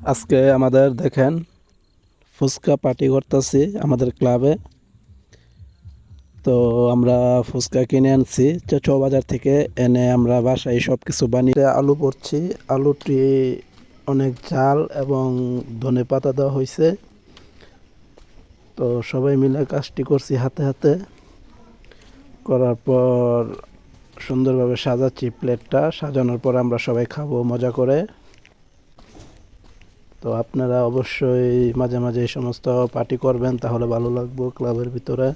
আজকে আমাদের দেখেন ফুচকা পার্টি করতেছি আমাদের ক্লাবে। তো আমরা ফুচকা কিনে আনছি। চচো বাজার থেকে এনে আমরা বাসায় সব কিছু বানিয়ে আলু করছি আলুটি অনেক ঝাল এবং ধনে পাতা দেওয়া হয়েছে। তো সবাই মিলে কাজটি করছি হাতে হাতে। করার পর সুন্দরভাবে সাজাচ্ছি প্লেটটা। সাজানোর পর আমরা সবাই খাব, মজা করে। তো আপনারা অবশ্যই মাঝে মাঝে এই সমস্ত পার্টি করবেন, তাহলে ভালো লাগবো ক্লাবের ভিতরে।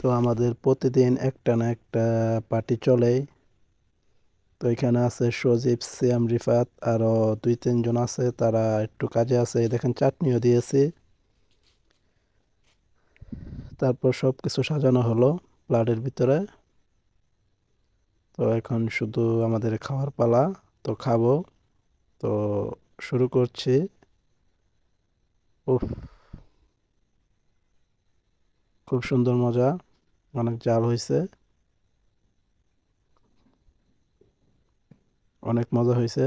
তো আমাদের প্রতিদিন একটা না একটা পার্টি চলেই। তো এখানে আছে সজীব সিয়াম রিফাত আরও দুই তিনজন আছে, তারা একটু কাজে আছে। দেখেন চাটনিও দিয়েছি। তারপর সব কিছু সাজানো হলো প্লাটের ভিতরে। তো এখন শুধু আমাদের খাওয়ার পালা, তো খাব। তো শুরু করছি। উফ। খুব সুন্দর মজা। অনেক জাল হয়েছে অনেক মজা হয়েছে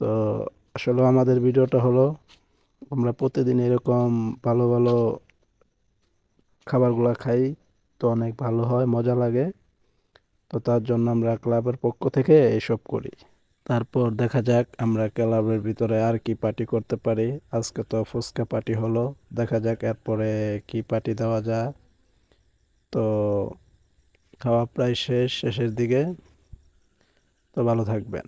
তো আসলে আমাদের ভিডিওটা হলো, আমরা প্রতিদিন এরকম ভালো ভালো খাবারগুলো খাই, তো অনেক ভালো হয়, মজা লাগে। তো তার জন্য আমরা ক্লাবের পক্ষ থেকে এইসব করি। তারপর দেখা যাক আমরা ক্লাবের ভিতরে আর কি পার্টি করতে পারি। আজকে তো ফুচকা পার্টি হলো। দেখা যাক এরপরে কি পার্টি দেওয়া যায়। তো খাওয়া প্রায় শেষ, শেষের দিকে। তো ভালো থাকবেন।